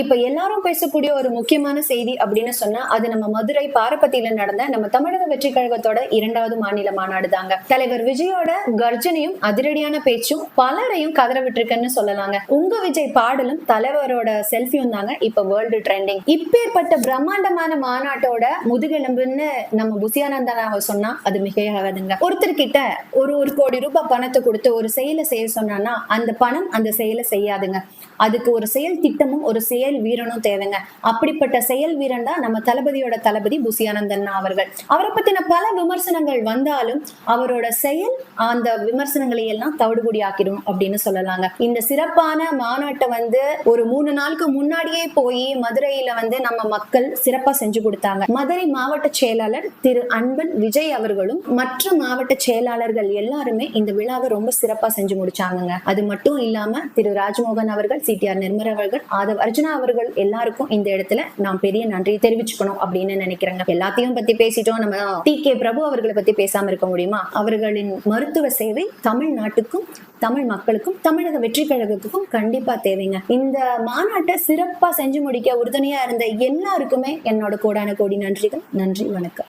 இப்ப எல்லாரும் பேசக்கூடிய ஒரு முக்கியமான செய்தி அப்படின்னு சொன்னா அது நம்ம மதுரை பாரப்பத்தியில நடந்த நம்ம தமிழக வெற்றி கழகத்தோட இரண்டாவது மாநில மாநாடு தாங்க தலைவர் விஜயோட கர்ஜனையும் அதிரடியான பேச்சும் பலரையும் கதற விட்டுருக்குன்னு சொல்லலாங்க. உங்க விஜய் பாடலும் தலைவரோட செல்ஃபியும் தாங்க இப்ப வேர்ல்டு ட்ரெண்டிங் இப்பேற்பட்ட பிரம்மாண்டமான மாநாட்டோட முதுகெலும்புன்னு நம்ம புசியானந்தனாக சொன்னா அது மிகையாகாதுங்க. ஒருத்தர் கிட்ட ஒரு ஒரு கோடி ரூபாய் பணத்தை கொடுத்து ஒரு செயலை செய்ய சொன்னான்னா அந்த பணம் அந்த செயலை செய்யாதுங்க. அதுக்கு ஒரு செயல் திட்டமும் ஒரு செயல் செயல் வீரனும் தேவைங்க. அப்படிப்பட்ட செயல் வீரன் தான் நம்ம தளபதியோட தளபதி புசியானந்தன் அவர்கள். அவரை பத்தின பல விமர்சனங்கள் வந்தாலும் அவரோட செயல் அந்த விமர்சனங்களை எல்லாம் தவிடுபடி ஆக்கிடும் அப்படின்னு சொல்லலாங்க. இந்த சிறப்பான மாநாட்டை வந்து ஒரு மூணு நாளுக்கு முன்னாடியே போய் மதுரையில வந்து நம்ம மக்கள் சிறப்பா செஞ்சு கொடுத்தாங்க. மதுரை மாவட்ட செயலாளர் திரு அன்பன் விஜய் அவர்களும் மற்ற மாவட்ட செயலாளர்கள் எல்லாருமே இந்த விழாவை ரொம்ப சிறப்பா செஞ்சு முடிச்சாங்க அது மட்டும் இல்லாம திரு ராஜ்மோகன் அவர்கள் சிடிஆர் நிர்மர் அவர்கள் ஆதவ் அர்ஜுனா அவர்கள் எல்லாருக்கும் இந்த இடத்துல நான் பெரிய நன்றி தெரிவிச்சுக்கணும் அப்படின்னு நினைக்கிறேங்க. எல்லாத்தையும் பத்தி பேசிட்டோம். நம்ம டி. கே. பிரபு அவர்களை பத்தி பேசாம இருக்க முடியுமா? அவர்களின் மருத்துவ சேவை தமிழ்நாட்டுக்கும் தமிழ் மக்களுக்கும் தமிழக வெற்றி கழகத்துக்கும் கண்டிப்பா தேவைங்க. இந்த மாநாட்டை சிறப்பா செஞ்சு முடிக்க உறுதுணையா இருந்த எல்லாருக்குமே என்னோட கோடான கோடி நன்றிகள். நன்றி வணக்கம்.